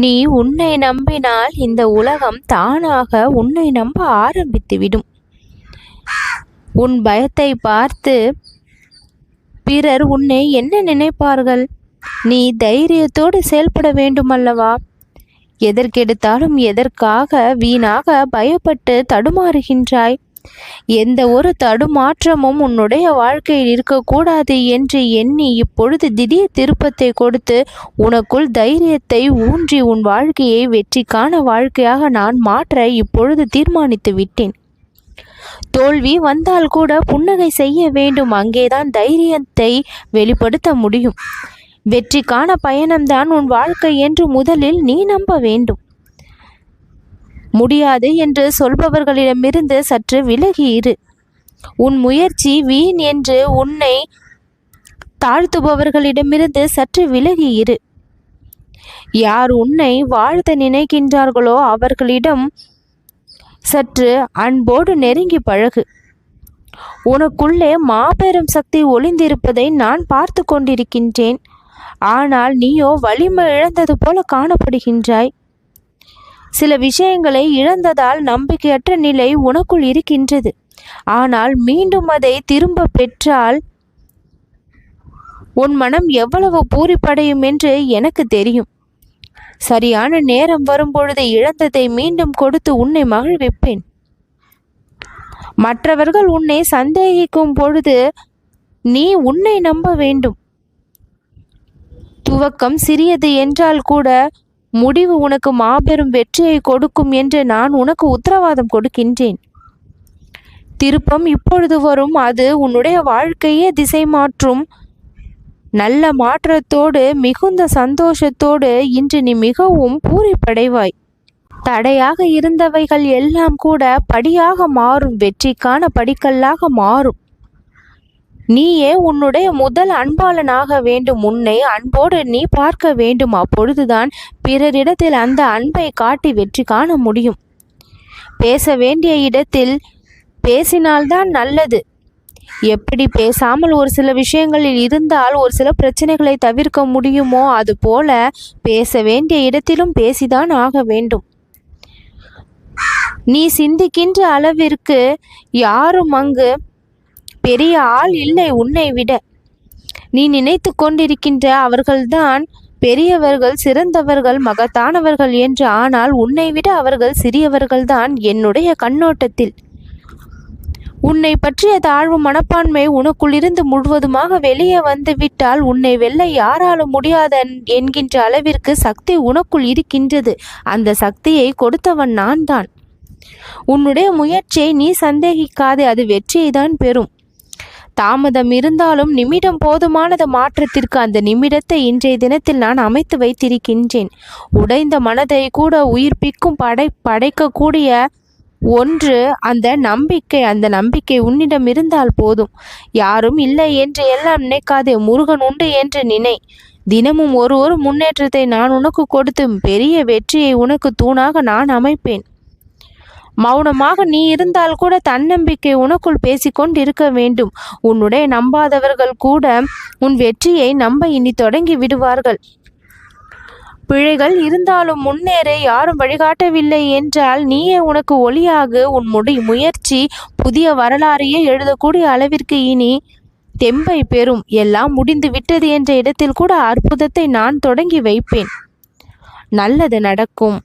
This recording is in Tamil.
நீ உன்னை நம்பினால் இந்த உலகம் தானாக உன்னை நம்ப ஆரம்பித்துவிடும். உன் பயத்தை பார்த்து பிறர் உன்னை என்ன நினைப்பார்கள்? நீ தைரியத்தோடு செயல்பட வேண்டுமல்லவா? எதற்கெடுத்தாலும் எதற்காக வீணாக பயப்பட்டு தடுமாறுகின்றாய்? எந்த ஒரு தடுமாற்றமும் உன்னுடைய வாழ்க்கையில் இருக்கக்கூடாது என்று எண்ணி இப்பொழுது திடீர் திருப்பத்தை கொடுத்து உனக்குள் தைரியத்தை ஊன்றி உன் வாழ்க்கையை வெற்றிக்கான வாழ்க்கையாக நான் மாற்ற இப்பொழுது தீர்மானித்து விட்டேன். தோல்வி வந்தால் கூட புன்னகை செய்ய வேண்டும். அங்கேதான் தைரியத்தை வெளிப்படுத்த முடியும். வெற்றிக்கான பயணம்தான் உன் வாழ்க்கை என்று முதலில் நீ நம்ப வேண்டும். முடியாது என்று சொல்பவர்களிடமிருந்து சற்று விலகி இரு. உன் முயற்சி வீண் என்று உன்னை தாழ்த்துபவர்களிடமிருந்து சற்று விலகி இரு. யார் உன்னை வாழ்த்த நினைக்கின்றார்களோ அவர்களிடம் சற்று அன்போடு நெருங்கி பழகு. உனக்குள்ளே மாபெரும் சக்தி ஒளிந்திருப்பதை நான் பார்த்து கொண்டிருக்கின்றேன். ஆனால் நீயோ வலிமை இழந்தது போல காணப்படுகின்றாய். சில விஷயங்களை இழந்ததால் நம்பிக்கையற்ற நிலை உனக்குள் இருக்கின்றது. ஆனால் மீண்டும் அதை திரும்ப பெற்றால் உன் மனம் எவ்வளவு பூரிப்படையும் என்று எனக்கு தெரியும். சரியான நேரம் வரும்பொழுது இழந்ததை மீண்டும் கொடுத்து உன்னை மகிழ்விப்பேன். மற்றவர்கள் உன்னை சந்தேகிக்கும் பொழுது நீ உன்னை நம்ப வேண்டும். துவக்கம் சிறியது என்றால் கூட முடிவு உனக்கு மாபெரும் வெற்றியை கொடுக்கும் என்று நான் உனக்கு உத்தரவாதம் கொடுக்கின்றேன். திருப்பம் இப்பொழுது வரும். அது உன்னுடைய வாழ்க்கையே திசை மாற்றும். நல்ல மாற்றத்தோடு மிகுந்த சந்தோஷத்தோடு இன்று நீ மிகவும் பூரிப்படைவாய். தடையாக இருந்தவைகள் எல்லாம் கூட படியாக மாறும். வெற்றிக்கான படிக்கல்லாக மாறும். நீயே உன்னுடைய முதல் அன்பாளனாக வேண்டும். உன்னை அன்போடு நீ பார்க்க வேண்டும். அப்பொழுதுதான் பிறரிடத்தில் அந்த அன்பை காட்டி வெற்றி காண முடியும். பேச வேண்டிய இடத்தில் பேசினால்தான் நல்லது. எப்படி பேசாமல் ஒரு சில விஷயங்களில் இருந்தால் ஒரு சில பிரச்சனைகளை தவிர்க்க முடியுமோ? அதுபோல பேச வேண்டிய இடத்திலும் பேசிதான் ஆக வேண்டும். நீ சிந்திக்கின்ற அளவிற்கு யாரும் அங்கு பெரிய ஆள் இல்லை உன்னை விட. நீ நினைத்து கொண்டிருக்கின்ற அவர்கள்தான் பெரியவர்கள் சிறந்தவர்கள் மகத்தானவர்கள் என்று. ஆனால் உன்னை விட அவர்கள் சிறியவர்கள்தான் என்னுடைய கண்ணோட்டத்தில். உன்னை பற்றிய தாழ்வு மனப்பான்மை உனக்குள்ளிருந்து முழுவதுமாக வெளியே வந்துவிட்டால் உன்னை வெல்ல யாராலும் முடியாத என்கின்ற அளவிற்கு சக்தி உனக்குள் இருக்கின்றது. அந்த சக்தியை கொடுத்தவன் நான் தான் உன்னுடைய முயற்சியை நீ சந்தேகிக்காதே அது வெற்றியை தான் பெறும். தாமதம் இருந்தாலும் நிமிடம் போதுமானது மாற்றத்திற்கு அந்த நிமிடத்தை இன்றைய தினத்தில் நான் அமைத்து வைத்திருக்கின்றேன். உடைந்த மனதை கூட உயிர்ப்பிக்கும் படை படைக்கக்கூடிய ஒன்று அந்த நம்பிக்கை அந்த நம்பிக்கை உன்னிடம் இருந்தால் போதும். யாரும் இல்லை என்று எல்லாம் நினைக்காதே முருகன் உண்டு என்று நினை. தினமும் ஒரு ஒரு முன்னேற்றத்தை நான் உனக்கு கொடுத்து பெரிய வெற்றியை உனக்கு தூணாக நான் அமைப்பேன். மௌனமாக நீ இருந்தால் கூட தன்னம்பிக்கை உனக்குள் பேசிக்கொண்டு இருக்க வேண்டும். உன்னுடைய நம்பாதவர்கள் கூட உன் வெற்றியை நம்ப இனி தொடங்கி விடுவார்கள். பிழைகள் இருந்தாலும் முன்னேற யாரும் வழிகாட்டவில்லை என்றால் நீயே உனக்கு ஒளியாக உன் முடி முயற்சி புதிய வரலாறையே எழுதக்கூடிய அளவிற்கு இனி தெம்பை பெறும். எல்லாம் முடிந்து விட்டது என்ற இடத்தில் கூட அற்புதத்தை நான் தொடங்கி வைப்பேன். நல்லது நடக்கும்.